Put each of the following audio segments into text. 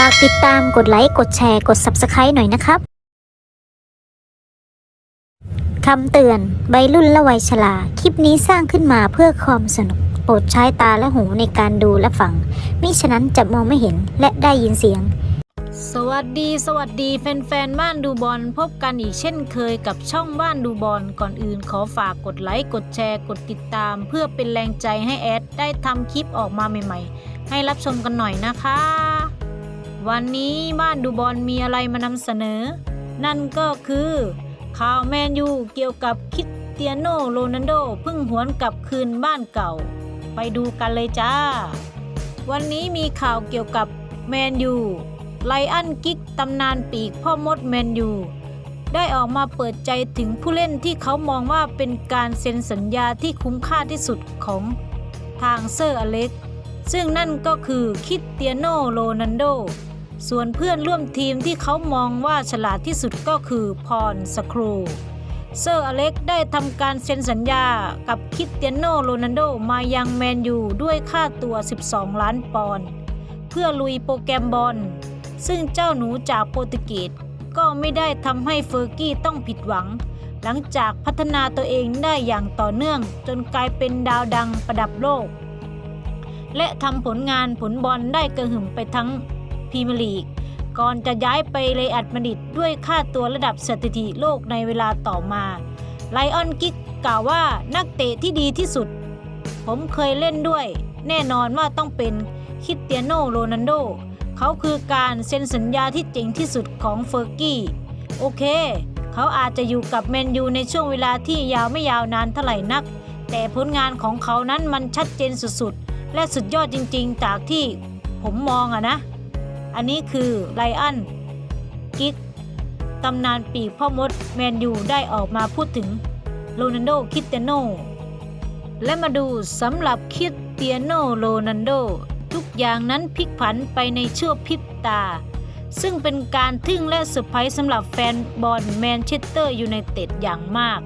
ฝากติดตามกดไลค์ กดแชร์ กด Subscribe หน่อยนะครับ คำเตือนใบรุ่นและวัยชรา คลิปนี้สร้างขึ้นมาเพื่อความสนุก โปรดใช้ตาและหูในการดูและฟัง มิฉะนั้นจะมองไม่เห็นและได้ยินเสียง สวัสดีสวัสดีแฟนๆ บ้านดูบอลพบกันอีกเช่นเคยกับช่องบ้านดูบอลก่อนอื่นขอฝากกดไลค์ กดแชร์ กดติดตาม เพื่อเป็นแรงใจให้แอดได้ทำคลิปออกมาใหม่ ๆ ให้รับชมกันหน่อยนะคะ วันนี้บ้านดูบอลมีอะไรมานำเสนอ นั่นก็คือข่าวแมนยูเกี่ยวกับคริสเตียโนโรนัลโดเพิ่งหวนกลับคืนบ้านเก่า ไปดูกันเลยจ้า วันนี้มีข่าวเกี่ยวกับแมนยูไลอันกิกตำนานปีกพ่อมดแมนยูได้ออกมาเปิดใจถึงผู้เล่นที่เขามองว่าเป็นการเซ็นสัญญาที่คุ้มค่าที่สุดของทางเซอร์อเล็ก ซึ่งนั่นก็คือคริสเตียโนโรนัลโด ส่วนเพื่อนร่วมทีมที่เขามองว่าฉลาดที่สุดก็คือพรสครู เซอร์อเล็กได้ทำการเซ็นสัญญากับคริสเตียโนโรนัลโดมายังแมนยูด้วยค่าตัว 12 ล้านปอนด์เพื่อลุยโปรแกรมบอล ซึ่งเจ้าหนูจากโปรตุเกสก็ไม่ได้ทำให้เฟอร์กี้ต้องผิดหวัง หลังจากพัฒนาตัวเองได้อย่างต่อเนื่อง จนกลายเป็นดาวดังประดับโลก และทำผลงานผลบอลได้กระหึ่มไปทั้ง รีเมียร์ลีก ก่อนจะย้ายไปเลอัดมาดริดด้วยค่าตัวระดับสถิติโลกในเวลาต่อมาไลออนกิกกล่าวว่านักเตะที่ดีที่สุด ผมเคยเล่นด้วย แน่นอนว่าต้องเป็นคริสเตียโนโรนัลโด เขาคือการเซ็นสัญญาที่เจ๋งที่สุดของเฟอร์กี้ โอเค เขาอาจจะอยู่กับแมนยูในช่วงเวลาที่ยาวไม่ยาวนานเท่าไหร่นัก แต่ผลงานของเขานั้นมันชัดเจนสุดๆ และสุดยอดจริงๆ จากที่ผมมองอะนะ อันนี้คือไลอันกิกตำนานปีกพ่อมดแมนยูได้ออกมาพูดถึงโรนัลโดคิเตียโน และมาดูสำหรับคิเตียโนโรนัลโด ทุกอย่างนั้นพลิกผันไปในชั่วพริบตา ซึ่งเป็นการทึ่งและเซอร์ไพรส์สำหรับแฟนบอลแมนเชสเตอร์ยูไนเต็ดอย่างมาก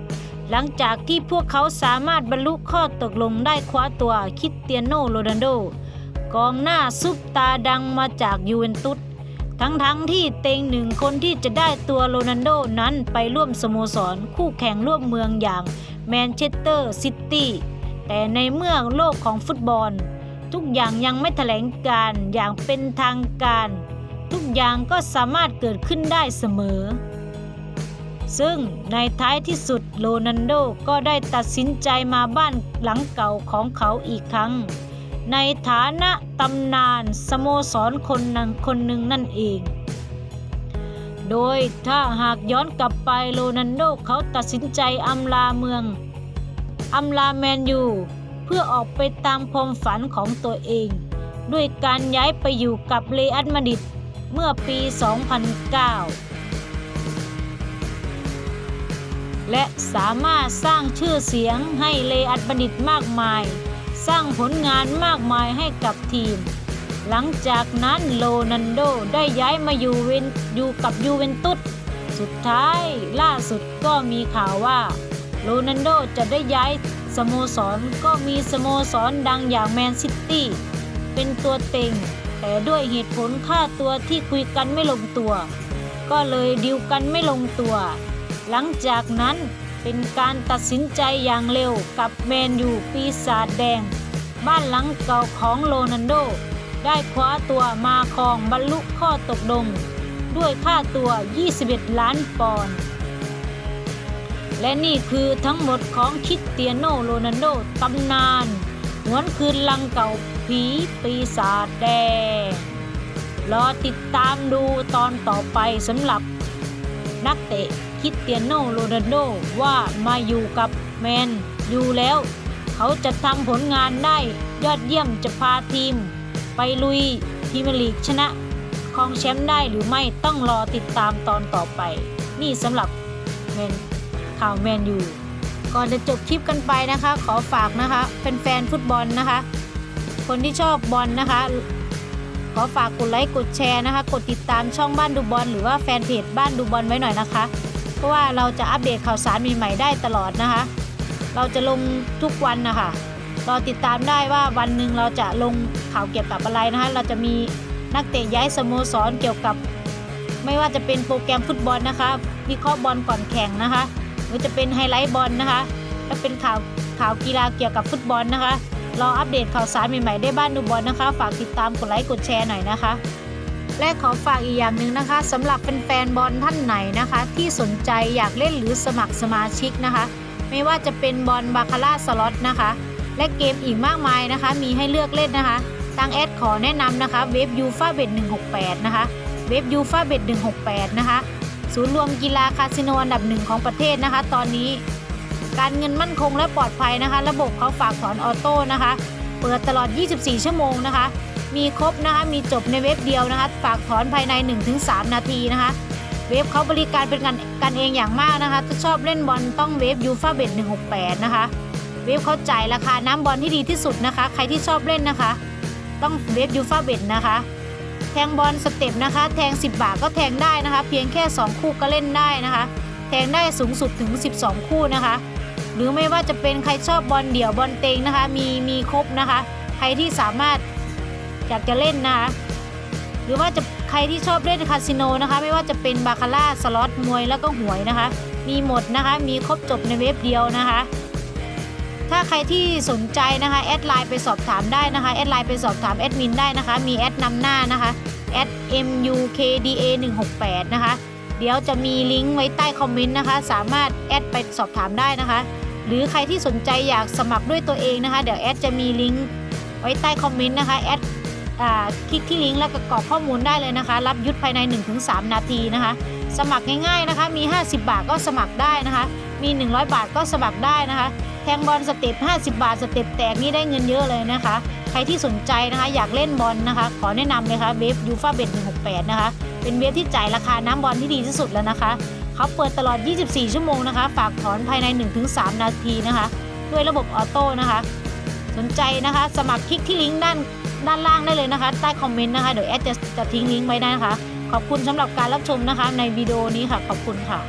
หลังจากที่พวกเขาสามารถบรรลุข้อตกลงได้คว้าตัวคิเตียโนโรนัลโด กองหน้าซุปตาดังมาจากยูเวนตุสทั้งๆทที่เต็งหนึ่งคนที่จะได้ตัวโรนัลโดนั้นไปร่วมสโมสรคู่แข่งร่วมเมืองอย่างแมนเชสเตอร์ซิตี้แต่ในเมื่อโลกของฟุตบอล ทุกอย่างยังไม่แถลงการอย่างเป็นทางการ ทุกอย่างก็สามารถเกิดขึ้นได้เสมอ ซึ่งในท้ายที่สุดโรนัลโดก็ได้ตัดสินใจมาบ้านหลังเก่าของเขาอีกครั้ง ในฐานะตำนานสโมสรคนหนึ่งคนหนึ่งนั่นเอง โดยถ้าหากย้อนกลับไปโรนัลโดเขาตัดสินใจอำลาเมืองอำลาแมนยูเพื่อออกไปตามความฝันของตัวเอง ด้วยการย้ายไปอยู่กับเรอัลมาดริดเมื่อปี 2009 และสามารถสร้างชื่อเสียงให้เรอัลมาดิดมากมาย ร้างผลงานมากมายให้กับทีม หลังจากนั้นโรนัลโดได้ย้ายมาอยู่เวนอยู่กับยูเวนตุสสุดท้ายล่าสุดก็มีข่าวว่าโรนัลโดจะได้ย้ายสโมสรก็มีสโมสรดังอย่างแมนซิตี้เป็นตัวเต็ง แต่ด้วยเหตุผลค่าตัวที่คุยกันไม่ลงตัว ก็เลยดิวกันไม่ลงตัว หลังจากนั้น เป็นการตัดสินใจอย่างเร็วกับแมนยูปีศาจแดง บ้านหลังเก่าของโรนัลโด ได้คว้าตัวมาครองบรรลุข้อตกลงด้วยค่าตัว 21 ล้านปอนด์ และนี่คือทั้งหมดของคริสเตียโนโรนัลโดตำนานหวนคืนลังเก่าผีปีศาจแดง รอติดตามดูตอนต่อไปสำหรับนักเตะ คริสเตียโนโรนัลโดว่ามาอยู่กับแมนยูแล้ว เขาจะทำผลงานได้ยอดเยี่ยมจะพาทีม ไปลุยพรีเมียร์ลีกชนะครองแชมป์ได้หรือไม่ต้องรอติดตามตอนต่อไป นี่สำหรับแมนข่าวแมนยูก่อนจะจบคลิปกันไปนะคะ ขอฝากนะคะเป็นแฟนฟุตบอลนะคะ คนที่ชอบบอลนะคะ ขอฝากกดไลค์กดแชร์นะคะ กดติดตามช่องบ้านดูบอลหรือว่าแฟนเพจบ้านดูบอลไว้หน่อยนะคะ เพราะว่าเราจะอัปเดตข่าวสารใหม่ๆได้ตลอดนะคะ เราจะลงทุกวันนะคะรอติดตามได้ว่าวันหนึ่งเราจะลงข่าวเกี่ยวกับอะไรนะคะ เราจะมีนักเตะย้ายสโมสรเกี่ยวกับ ไม่ว่าจะเป็นโปรแกรมฟุตบอลนะคะ วิเคราะห์บอลก่อนแข่งนะคะ หรือจะเป็นไฮไลท์บอลนะคะและเป็นข่าวข่าวกีฬาเกี่ยวกับฟุตบอลนะคะรออัปเดตข่าวสารใหม่ๆได้บ้านดูบอลนะคะ ฝากติดตามกดไลค์กดแชร์หน่อยนะคะ และขอฝากอีกอย่างหนึ่งนะคะสำหรับแฟนๆบอลท่านไหนนะคะ ที่สนใจอยากเล่นหรือสมัครสมาชิกนะคะ ไม่ว่าจะเป็นบอลบาคาร่าสล็อตนะคะ และเกมอีกมากมายนะคะ มีให้เลือกเล่นนะคะทางแอดขอแนะนำนะคะเว็บยูฟาเบ็ด168 นะคะเว็บยูฟาเบ็ด168 นะคะ ศูนย์รวมกีฬาคาสิโนอันดับหนึ่งของประเทศนะคะ ตอนนี้การเงินมั่นคงและปลอดภัยนะคะ ระบบเขาฝากถอนออโต้นะคะ เปิดตลอด 24 ชั่วโมงนะคะ มีครบนะคะมีจบในเว็บเดียวนะคะ ฝากถอนภายใน 1-3 นาทีนะคะ เว็บเขาบริการเป็นกันกันเองอย่างมากนะคะ ถ้าชอบเล่นบอลต้องเว็บยูฟาเบ็ด168 นะคะ เว็บเขาจ่ายราคาน้ำบอลที่ดีที่สุดนะคะ ใครที่ชอบเล่นนะคะ ต้องเว็บยูฟาเบ็ดนะคะ แทงบอลสเต็ปนะคะ แทง 10 บาทก็แทงได้นะคะ เพียงแค่ 2 คู่ก็เล่นได้นะคะ แทงได้สูงสุดถึง 12 คู่นะคะหรือไม่ว่าจะเป็นใครชอบบอลเดี่ยวบอลเต็งนะคะ มีมีครบนะคะ ใครที่สามารถ อยากจะเล่นนะคะหรือว่าจะใครที่ชอบเล่นคาสิโนนะคะ ไม่ว่าจะเป็นบาคาร่าสล็อตมวยแล้วก็หวยนะคะ มีหมดนะคะ มีครบจบในเว็บเดียวนะคะ ถ้าใครที่สนใจนะคะแอดไลน์ไปสอบถามได้นะคะแอดไลน์ไปสอบถามแอดมินได้นะคะ มีแอดนำหน้านะคะแอด mukda 168นะคะเดี๋ยวจะมีลิงก์ไว้ใต้คอมเมนต์นะคะ สามารถแอดไปสอบถามได้นะคะ หรือใครที่สนใจอยากสมัครด้วยตัวเองนะคะ เดี๋ยวแอดจะมีลิงก์ไว้ใต้คอมเมนต์นะคะแอด คลิกที่ลิงก์แล้วก็กรอกข้อมูลได้เลยนะคะ รับยุทธภายใน 1-3 นาทีนะคะ สมัครง่ายๆนะคะ มี 50 บาทก็สมัครได้นะคะ มี 100 บาทก็สมัครได้นะคะ แทงบอลสเต็ป50 บาทสเต็ปแตกนี่ได้เงินเยอะเลยนะคะ ใครที่สนใจนะคะ อยากเล่นบอลนะคะ ขอแนะนำเลยค่ะเว็บยูฟาเบ็ด168 นะคะ เป็นเว็บที่จ่ายราคาน้ำบอลที่ดีที่สุดแล้วนะคะ เขาเปิดตลอด 24 ชั่วโมงนะคะ ฝากถอนภายใน 1-3 นาทีนะคะ ด้วยระบบออโต้นะคะ สนใจนะคะ สมัครคลิกที่ลิงก์ด้าน ด้านล่างได้เลยนะคะ ใต้คอมเมนต์นะคะ เดี๋ยวแอดจะจะทิ้งลิงก์ไว้ได้นะคะ ขอบคุณสำหรับการรับชมนะคะ ในวิดีโอนี้ค่ะ ขอบคุณค่ะ